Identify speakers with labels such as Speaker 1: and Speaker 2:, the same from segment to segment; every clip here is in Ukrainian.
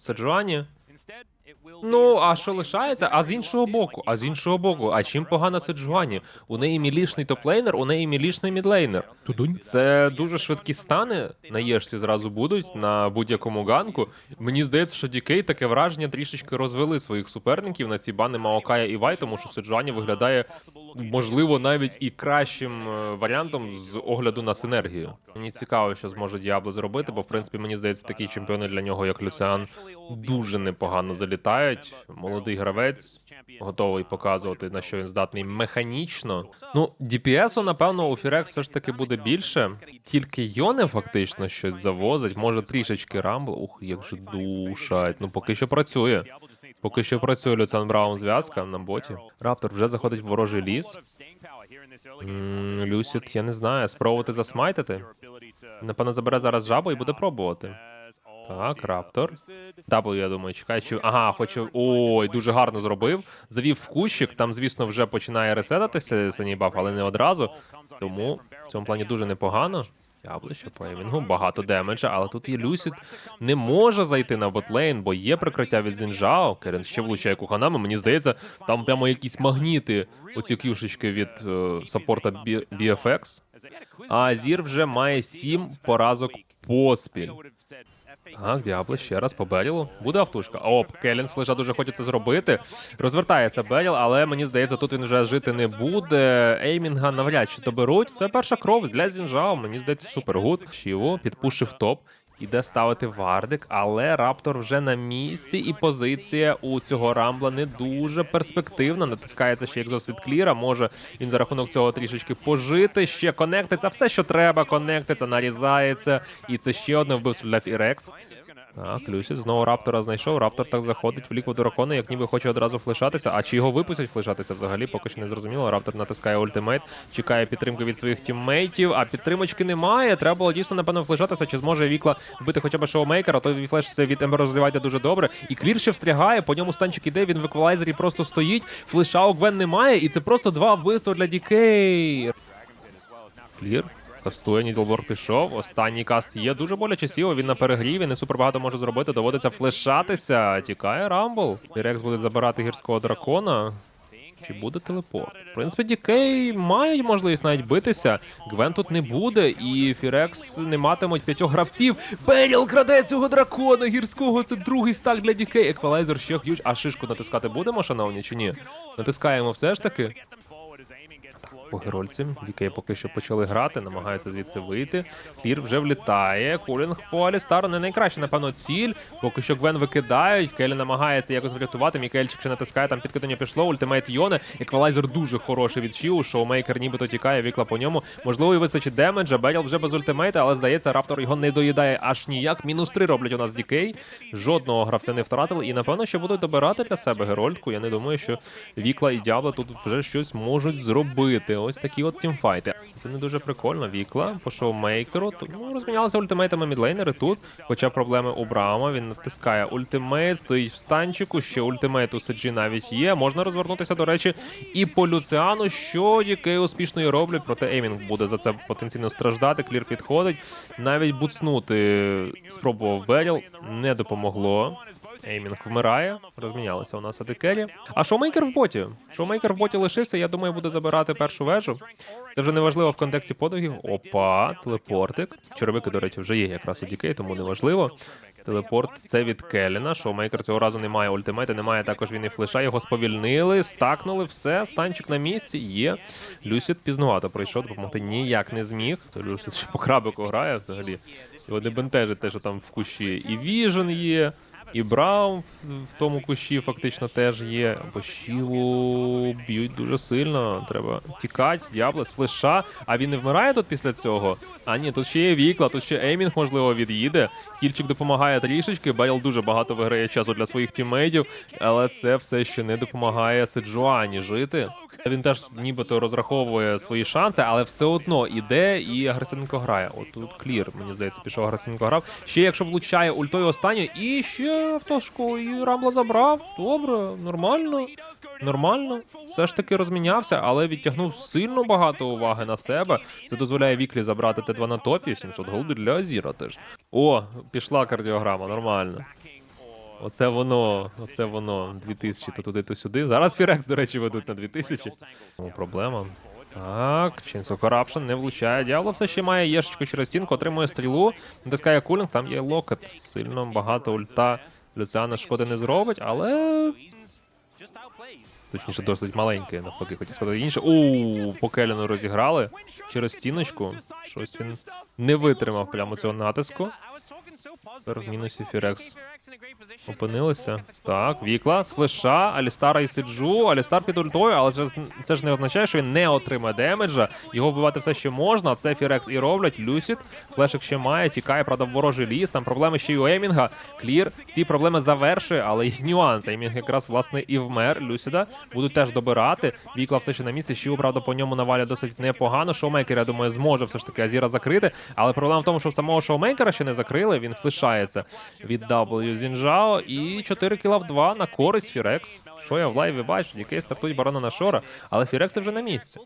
Speaker 1: Саджуані. Ну, а що лишається? А з іншого боку, а з іншого боку, а чим погана Седжуані? У неї мілішний топлейнер, у неї мілішний мідлейнер. Це дуже швидкі стани на єшці зразу будуть на будь-якому ганку. Мені здається, що Дікей таке враження трішечки розвели своїх суперників на ці бани Маокая і Вай, тому що Седжуані виглядає можливо навіть і кращим е, варіантом з огляду на синергію. Мені цікаво, що зможе Діабло зробити, бо в принципі мені здається, такі чемпіони для нього, як Люціан, дуже непогано залітають. Молодий гравець готовий показувати на що він здатний механічно. Ну, DPS-у, напевно, у Фірекс все ж таки буде більше. Тільки Йоне фактично щось завозить, може трішечки рамбл. Ух, як же душать. Ну поки що працює. Поки що працює Люциан Браун зв'язка на боті. Раптор вже заходить в ворожий ліс. Люсід, я не знаю, спробувати засмайтити. Напевно, забере зараз жабу і буде пробувати. Так, раптор. W, я думаю, чекає, чи. Ага, хоче. Ой, дуже гарно зробив. Завів в кущик. Там, звісно, вже починає ресетатися синій баф, але не одразу. Тому в цьому плані дуже непогано. Яблище по еймінгу, багато демеджа, але тут і Люсід не може зайти на ботлейн, бо є прикриття від Зінжао. Керен ще влучає куханами. Мені здається, там прямо якісь магніти, оці кюшечки від е, саппорта BFX. А Азір вже має сім поразок поспіль. Так, Діабло ще раз по Белілу. Буде автушка. Оп, келінс лише дуже хоче це зробити. Розвертається Беліл, але мені здається, тут він вже жити не буде. Еймінга навряд чи доберуть. Це перша кров для Зінжао. Мені здається, супергуд. Шіво підпушив топ. Іде ставити Вардик, але Раптор вже на місці, і позиція у цього рамбла не дуже перспективна. Натискається ще екзос від кліра. Може він за рахунок цього трішечки пожити. Ще конектиться. Все, що треба, конектиться, нарізається. І це ще одне вбивство для Фірекс. Так, Люсі знову раптора знайшов. Раптор так заходить в ліку дракона, як ніби хоче одразу флешатися. А чи його випустять флешатися взагалі? Поки що не зрозуміло. Раптор натискає ультимейт, чекає підтримки від своїх тіммейтів, а підтримочки немає. Треба було дійсно, напевно, флешатися. Чи зможе Вікла вбити хоча б шоумейкера? То флеш це від Ембер розвивайте дуже добре. І клір ще встрягає, по ньому станчик іде, він в еквалайзері просто стоїть. Флеша у Гвен немає, і це просто два вбивства для Дікей. Клір. Кастує, Ніділбор пішов. Останній каст є. Дуже боляче сіло. Він на перегріві, не супер багато може зробити. Доводиться флешатися. Тікає Рамбл. Рекс буде забирати гірського дракона. Чи буде телепорт? В принципі, Дікей мають можливість навіть битися. Гвен тут не буде, і Фірекс не матимуть п'ятьох гравців. Беріл краде цього дракона гірського. Це другий стак для Дікей. Еквалайзер ще х'юч. А шишку натискати будемо, шановні, чи ні? Натискаємо все ж таки. По герольці. Дікей поки що почали грати, намагаються звідси вийти. Клір вже влітає. Кулінг по Алістару не найкраща, напевно, ціль. Поки що Гвен викидають. Келі намагається якось врятувати. Мікельчик ще натискає, там підкидання пішло. Ультимейт Йоне. Еквалайзер дуже хороший від Шіу. Шоумейкер нібито тікає, вікла по ньому. Можливо, і вистачить демеджа. Беріл вже без ультимейта, але здається, раптор його не доїдає аж ніяк. Мінус три роблять у нас Дікей. Жодного гравця не втратили. І напевно, що будуть добирати для себе герольдку. Я не думаю, що Вікла і Діабло тут вже щось можуть зробити. Ось такі от тімфайти. Це не дуже прикольно. Вікла по шоумейкеру. Ну, розмінялися ультимейтами мідлейнери тут. Хоча проблеми у Браума. Він натискає ультимейт, стоїть в станчику. Ще ультимейт у Сиджі навіть є. Можна розвернутися, до речі, і по Люціану, що Дікей успішно і роблять. Проте Еймінг буде за це потенційно страждати. Клір підходить. Навіть буцнути спробував Беріл. Не допомогло. Еймінг вмирає, розмінялися у нас Адекері. А шоумейкер в боті. Шоумейкер в боті лишився, я думаю, буде забирати першу вежу. Це вже не важливо в контексті подвигів. Опа, телепортик. Черевики, до речі, вже є якраз у Дікей, тому не важливо. Телепорт це від Келіна. Шоумейкер цього разу немає ультимейта, немає також він і флеша. Його сповільнили, стакнули, все. Станчик на місці є. Люсід пізнувато прийшов, допомогти ніяк не зміг. То Люсід ще по крабику грає взагалі. Його не бентежить те, що там в кущі і Віжен є. І Браун в тому кущі фактично теж є. Бошілу б'ють дуже сильно. Треба тікати. Діабло з флеша. А він не вмирає тут після цього. А ні, тут ще є вікла, тут ще Еймінг, можливо, від'їде. Хільчик допомагає трішечки. Бейл дуже багато виграє часу для своїх тіммейтів, але це все ще не допомагає Сиджуані жити. Він теж нібито розраховує свої шанси, але все одно іде і агресивненько грає. От тут клір, мені здається, пішов агресивненько грав. Ще якщо влучає ультою останню, і ще автошку, і Рамбла забрав. Добре, нормально. Нормально, все ж таки розмінявся, але відтягнув сильно багато уваги на себе. Це дозволяє Віклі забрати Т2 на топі. 700 голди для Азіра теж. О, пішла кардіограма, нормально. Оце воно, оце воно. 2000 то туди, то сюди. Зараз Фірекс, до речі, ведуть на 2000. Тому проблема. Так, Chains Corruption не влучає. Діабло все ще має єшечку через стінку, отримує стрілу, натискає кулінг, там є локет. Сильно багато ульта Люціана шкоди не зробить, але точніше досить маленький, навпаки, хотів сказати інше. У по Келіну розіграли через стіночку. Щось він не витримав прямо цього натиску. Тепер в мінусі Фірекс опинилися. Так, Вікла з флеша, Алістара і Сиджу. Алістар під ультою, але ж- це ж не означає, що він не отримає демеджа. Його вбивати все ще можна. Це Фірекс і роблять. Люсід. Флешик ще має, тікає, правда, в ворожий ліс. Там проблеми ще й у Емінга. Клір ці проблеми завершує, але й нюанс. Емінг якраз власне і вмер Люсіда. Будуть теж добирати. Вікла все ще на місці. Щіу, правда, по ньому навалять досить непогано. Шоумейкер, я думаю, зможе все ж таки Азіра закрити. Але проблема в тому, що самого шоумейкера ще не закрили. Він флешається від W Зінжао. І 4 кіла в 2 на користь Фірекс. Що я в лайві бачу, який стартують барона на шора, але Фірекс вже на місці.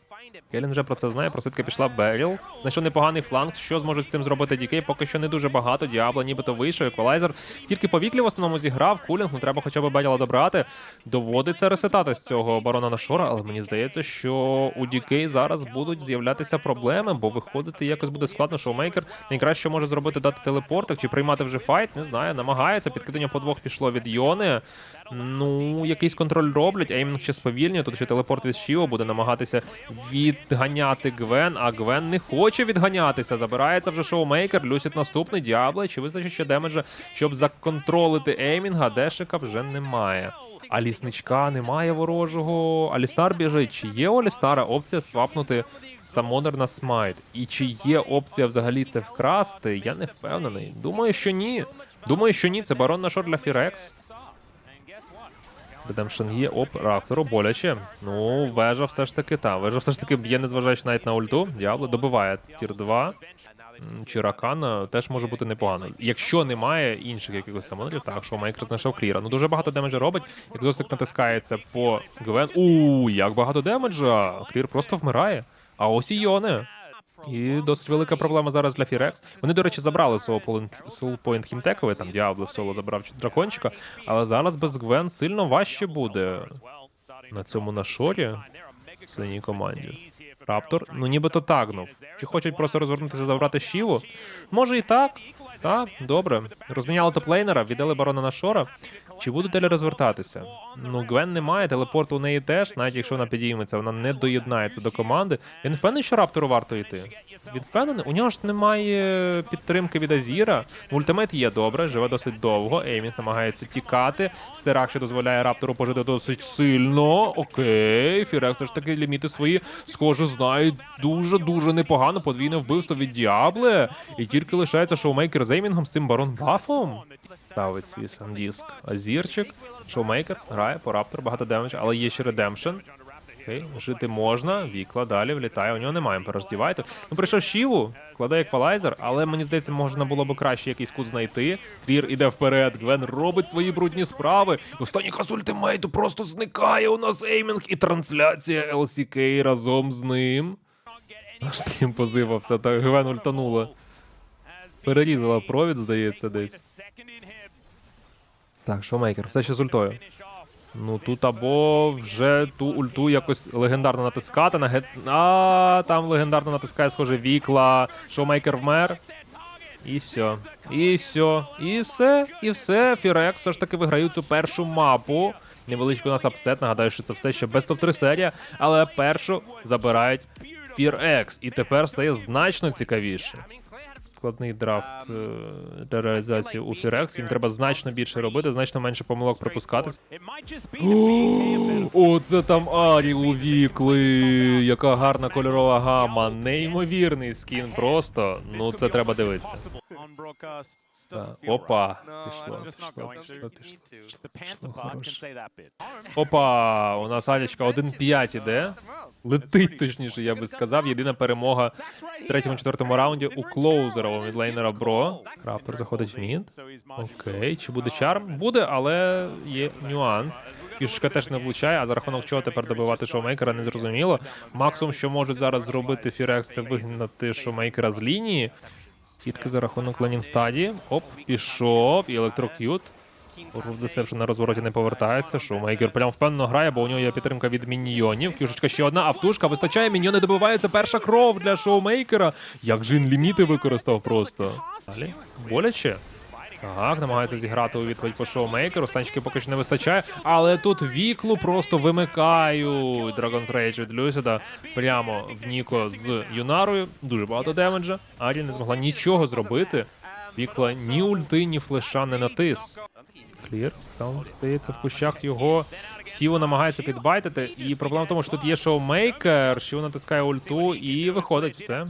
Speaker 1: Келін вже про це знає, просвідка пішла Беріл. Знайшов непоганий фланг. Що зможуть з цим зробити Дікей? Поки що не дуже багато. Діабло нібито вийшов. Еквалайзер тільки по віклі в основному зіграв. Кулінг, ну треба хоча б Бетіла добрати. Доводиться ресетати з цього барона на шора, але мені здається, що у Дікей зараз будуть з'являтися проблеми, бо виходити якось буде складно. Шоумейкер найкраще може зробити дати телепортик чи приймати вже файт. Не знаю, намагається. Підкидання по двох пішло від Йони. Ну, якийсь контроль роблять, Еймінг ще сповільнює. Тут ще телепорт від Шіо буде намагатися відганяти Гвен, а Гвен не хоче відганятися. Забирається вже шоумейкер, Люсіт наступний, Діабле. Чи вистачить ще демеджа, щоб законтролити Еймінга? Дешика вже немає. А лісничка немає ворожого. Алістар біжить. Чи є у Алістара опція свапнути Самонер на смайт? І чи є опція взагалі це вкрасти? Я не впевнений. Думаю, що ні. Думаю, що ні. Це барон на шор для Фірекс. Є, оп, Раптору боляче. Ну, вежа все ж таки та. Вежа все ж таки б'є, незважаючи навіть на ульту. Діабло добиває тір 2. М, Чи Ракана теж може бути непогано. Якщо немає інших якихось самонерів, так, що Майкрот знайшов кліра. Ну дуже багато демеджа робить. Як досик натискається по Гвен. У, як багато демеджа! Клір просто вмирає. А ось і Йоне. І досить велика проблема зараз для Фірекс. Вони, до речі, забрали Soulpoint Хімтекове, там Діабло в соло забрав дракончика, але зараз без Гвен сильно важче буде на цьому нашорі в синій команді. Раптор, ну нібито тагнув. Чи хочуть просто розвернутися забрати Шіву? Може і так. Так, добре. Розміняли топлейнера, віддали барона на шора. Чи будуть телі розвертатися? Ну, Гвен немає, телепорту у неї теж, навіть якщо вона підійметься, вона не доєднається до команди. Я не впевнений, що раптору варто йти. Він впевнений, у нього ж немає підтримки від Азіра. Ультимейт є добре, живе досить довго. Еймінг намагається тікати. Стирак ще дозволяє раптору пожити досить сильно. Окей, Фірекс все ж таки ліміти свої, схоже, знають дуже дуже непогано. Подвійне вбивство від Діабле. І тільки лишається шоумейкер з Еймінгом з цим барон бафом. Ставить свій сандіск Азірчик. Шоумейкер грає по раптор, багато демедж, але є ще редемпшн. Окей, жити можна, вікла далі влітає. У нього немає перездівайте. Ну прийшов Шіву, кладе еквалайзер, але мені здається, можна було б краще якийсь кут знайти. Клір іде вперед. Гвен робить свої брудні справи. Останній каз ультимейту просто зникає. У нас еймінг і трансляція LCK разом з ним. Аж тим позивався, та Гвен ультанула. Перерізала провід, здається, десь. Так, шоумейкер, все ще з ультою. Ну тут або вже ту ульту якось легендарно натискати. На гет... А там легендарно натискає, схоже, вікла, шоумейкер вмер. І все. І все. І все. І все. Фірекс все ж таки виграють цю першу мапу. Невеличкий у нас апсет. Нагадаю, що це все ще без топ 3 серія. Але першу забирають Фірекс. І тепер стає значно цікавіше. Складний драфт е, для реалізації у Фірекс. Їм треба значно більше робити, значно менше помилок припускатись. Оце там Арі у вікли. Яка гарна кольорова гама. Неймовірний скін просто. Ну це треба дивитися. Так. Опа, пішло, пішло, пішло, пішло. Пішло. Опа, у нас Алічка 1-5 іде. Летить, точніше, я би сказав. Єдина перемога в третьому-четвертому раунді у клоузера у мідлейнера Бро. Раптор заходить в мід. Окей, чи буде чарм? Буде, але є нюанс. Пішка теж не влучає, а за рахунок чого тепер добивати шоумейкера, не зрозуміло. Максимум, що можуть зараз зробити Фірекс, це вигнати шоумейкера з лінії. Тільки за рахунок Ленінстаді. Оп, пішов і електрокют. Руф Десепшн на розвороті не повертається. Шоумейкер прям впевнено грає, бо у нього є підтримка від міньйонів. Кюшечка ще одна, автушка вистачає. Міньйони добиваються. Перша кров для шоумейкера. Як же він ліміти використав просто. Далі. Боляче. Так, намагається зіграти у відповідь по шоумейкеру. Станчики поки що не вистачає. Але тут віклу просто вимикають Dragon's Rage від Люсіда прямо в Ніко з Юнарою. Дуже багато демеджа. Арі не змогла нічого зробити. Вікла ні ульти, ні флеша не натис. Клір, там стається в кущах його. Сіво намагається підбайтити. І проблема в тому, що тут є шоумейкер, що натискає ульту і виходить все.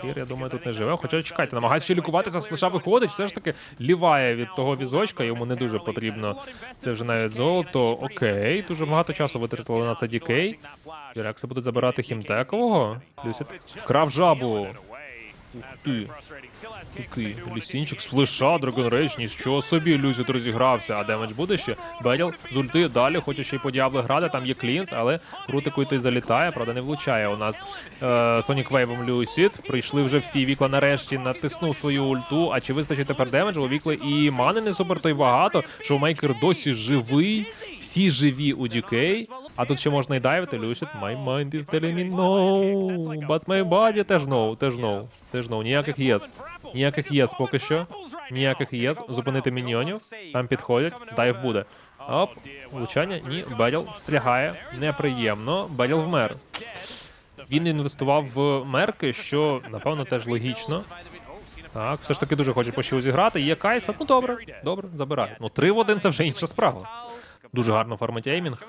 Speaker 1: Клір, я думаю, тут не живе. Хоча чекайте, намагається ще лікуватися, з флеша виходить, все ж таки ліває від того візочка, йому не дуже потрібно. Це вже навіть золото. Окей, дуже багато часу витратили на це дікей. Вірекси будуть забирати хімтекового. Люсіт вкрав жабу. Ти. Такий лісінчик з флеша, Dragon Rage, нічого собі, Люзіт розігрався, а демедж буде ще. Беділ з ульти далі, хоче ще й по Діабло грати, там є клінс, але крутику той залітає, правда, не влучає у нас е, Wave Люсіт. Прийшли вже всі, Вікла нарешті натиснув свою ульту, а чи вистачить тепер демеджу? У Вікли і мани не супер, то й багато, Шоумейкер досі живий, всі живі у DK, а тут ще можна і дайвити, Люсіт, my mind is telling me no, but my body теж no, теж no, теж no, ніяких єс. Ніяких єс поки що. Ніяких єс. Зупинити міньйонів. Там підходять. Дайв буде. Оп. Влучання. Ні. Беділ встрягає. Неприємно. Беділ вмер. Він інвестував в мерки, що напевно теж логічно. Так, все ж таки дуже хоче по щу зіграти. Є Кайса. Ну добре, добре, забирає. Ну, три в один це вже інша справа. Дуже гарно фармить Еймінг.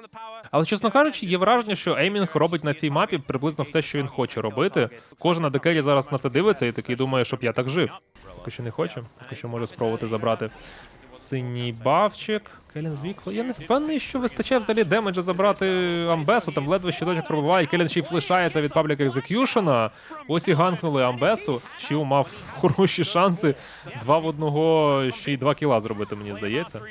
Speaker 1: Але чесно кажучи, є враження, що Еймінг робить на цій мапі приблизно все, що він хоче робити. Кожен на декелі зараз на це дивиться і такий думає, щоб я так жив. Поки що не хоче, поки що може спробувати забрати синій бавчик. Келін з Вікло. Я не впевнений, що вистачає взагалі демеджа забрати Амбесу. Там ледве щиточок пробиває. Келін ще й флешається від Public Execution. Ось і ганкнули Амбесу. Чіу мав хороші шанси. Два в одного ще й два кіла зробити, мені здається.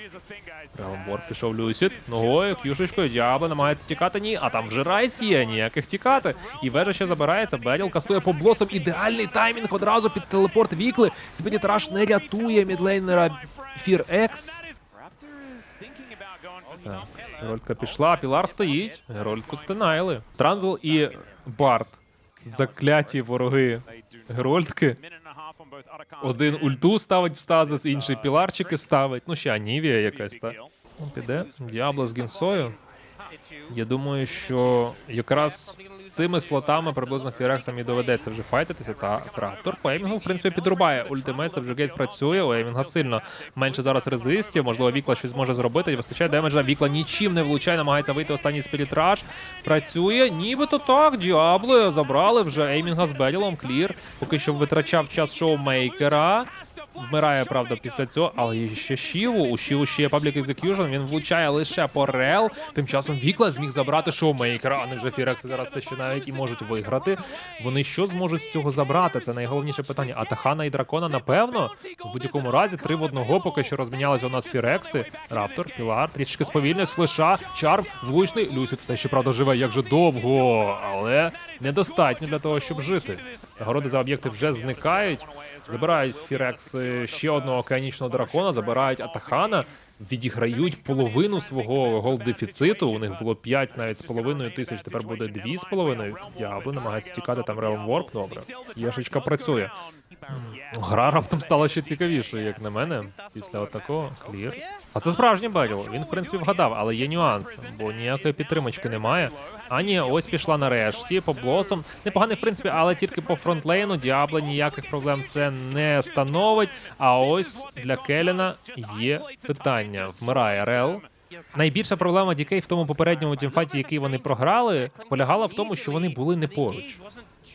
Speaker 1: Рамбор пішов Люсіт. Ногою, кюшечкою, діабло намагається тікати. Ні, а там вже райс є, ніяких тікати. І вежа ще забирається. Беділ кастує по блосом. Ідеальний таймінг одразу під телепорт вікли. Спідіт Раш не рятує мідлейнера Фір Екс. Так, Герольдка пішла, Пілар стоїть. Герольдку стинайли. Трангл і Барт. Закляті вороги Герольдки. Один ульту ставить в стазис, інший піларчики ставить. Ну, ще Анівія якась, так? Піде. Діабло з Гінсою. Я думаю, що якраз з цими слотами приблизно Фірексам і доведеться вже файтитися. Та Раптор по Еймінгу, в принципі, підрубає ультимейт, Subjugate працює. У Еймінга сильно менше зараз резистів. Можливо, Вікла щось зможе зробити. І вистачає демеджа. Вікла нічим не влучає, намагається вийти останній спірітраж. Працює, нібито так. Діабло забрали вже Еймінга з Беділом. Клір. Поки що витрачав час шоумейкера. Вмирає, правда, після цього, але є ще Шіву. У Шіву ще є Public Execution, він влучає лише по Рел. Тим часом Вікла зміг забрати шоумейкера, а не вже Фірекси зараз це ще навіть і можуть виграти. Вони що зможуть з цього забрати? Це найголовніше питання. А Тахана і Дракона, напевно, в будь-якому разі три в одного поки що розмінялися у нас Фірекси. Раптор, Пілар, трішки сповільне флеша, чарм, влучний. Люсіт все ще правда живе як же довго, але недостатньо для того, щоб жити. Нагороди за об'єкти вже зникають. Забирають Фірекси ще одного океанічного дракона, забирають Атахана, відіграють половину свого гол-дефіциту. У них було 5 навіть з половиною тисяч, тепер буде 2 з половиною. Діабло намагається тікати там Realm Warp, добре. Єшечка працює. Гра раптом стала ще цікавішою, як на мене, після отакого. Клір. А це справжній Беділ. Він, в принципі, вгадав, але є нюанс, бо ніякої підтримочки немає. Ані ось пішла нарешті по блосом. Непоганий, в принципі, але тільки по фронтлейну. Діабло ніяких проблем це не становить. А ось для Келіна є питання. Вмирає Рел. Найбільша проблема Дікей в тому попередньому тімфаті, який вони програли, полягала в тому, що вони були не поруч.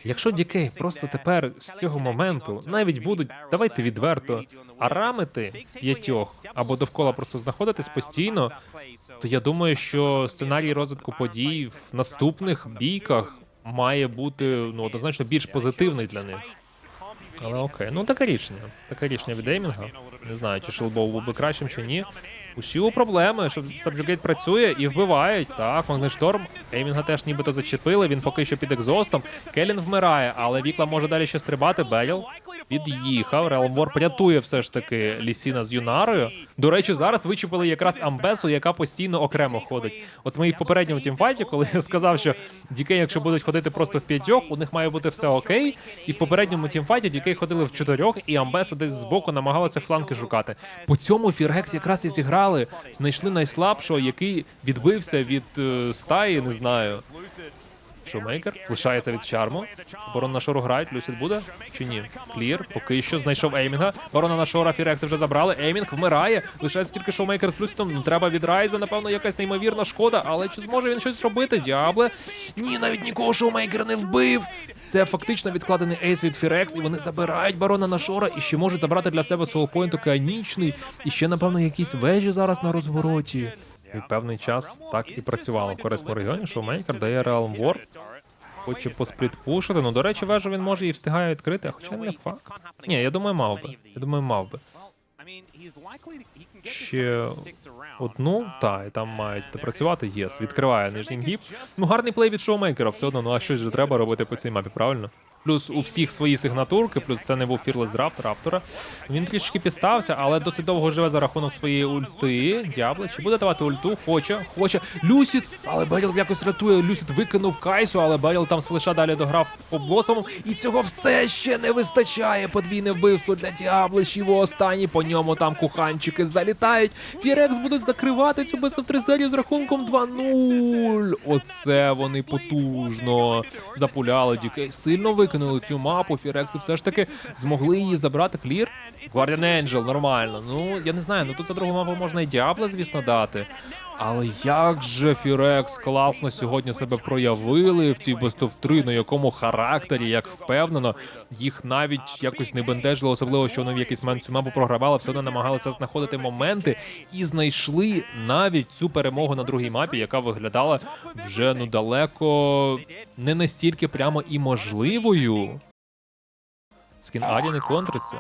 Speaker 1: Якщо Дікей просто тепер з цього моменту навіть будуть, давайте відверто, арамити п'ятьох або довкола просто знаходитись постійно, то я думаю, що сценарій розвитку подій в наступних бійках має бути ну однозначно більш позитивний для них. Але окей, ну таке рішення. Таке рішення від Еймінга. Не знаю, чи Шелбоу був би кращим, чи ні. У Шіу проблеми, що Сабджугейт працює і вбивають. Так, Магнешторм. Еймінга теж нібито зачепили. Він поки що під екзостом. Келін вмирає, але Вікла може далі ще стрибати. Бейл. Від'їхав. Реалмор рятує все ж таки Лісіна з Юнарою. До речі, зараз вичепили якраз Амбесу, яка постійно окремо ходить. От ми і в попередньому тімфайті, коли я сказав, що Дікей, якщо будуть ходити просто в п'ятьох, у них має бути все окей. І в попередньому тімфайті Дікей ходили в чотирьох, і Амбеса десь збоку намагалася фланки шукати. По цьому Фіргекс якраз і зіграли. Знайшли найслабшого, який відбився від е, стаї, не знаю. Шумейкер лишається від чарму. Оборона на шору грають. Люсід буде чи ні? Клір. Поки що знайшов Еймінга. Оборона на шора Фірекси вже забрали. Еймінг вмирає. Лишається тільки шоумейкер з Люсідом. Треба від Райза, напевно, якась неймовірна шкода. Але чи зможе він щось зробити? Діабле. Ні, навіть нікого шоумейкер не вбив. Це фактично відкладений ейс від Фірекс, і вони забирають барона на шора і ще можуть забрати для себе солопоінт океанічний. І ще, напевно, якісь вежі зараз на розвороті. І певний час так і працювало в корейському регіоні. Шоумейкер дає Реалм Вор. Хоче посплітпушити. Ну, до речі, вежу він може і встигає відкрити, хоча не факт. Ні, я думаю, мав би. Я думаю, мав би. Ще одну, та, і там мають працювати. Єс, відкриває нижній гіп. Ну, гарний плей від шоумейкера, все одно, ну а щось же треба робити по цій мапі, правильно? Плюс у всіх свої сигнатурки, плюс це не був фірлес драфт раптора. Він трішки підстався, але досить довго живе за рахунок своєї ульти. Діабле, чи буде давати ульту? Хоче, хоче. Люсід, але Беділ якось рятує. Люсід викинув Кайсу, але Беділ там з флеша далі дограв по блосому. І цього все ще не вистачає. Подвійне вбивство для Діабле. Шіво останній. По ньому там куханчики залітають. Фірекс будуть закривати цю 3 серію з рахунком 2-0. Оце вони потужно запуляли. Дікей сильно викинули цю мапу. Фірекси все ж таки змогли її забрати. Клір. Guardian Angel, нормально. Ну, я не знаю, ну тут за другу мапу можна і діабла, звісно, дати. Але як же Фірекс класно сьогодні себе проявили в цій Best of 3, на якому характері, як впевнено, їх навіть якось не бентежило, особливо, що вони в якийсь момент цю мапу програвали, все одно намагалися знаходити моменти і знайшли навіть цю перемогу на другій мапі, яка виглядала вже ну далеко не настільки прямо і можливою. Скін Аді не контриться.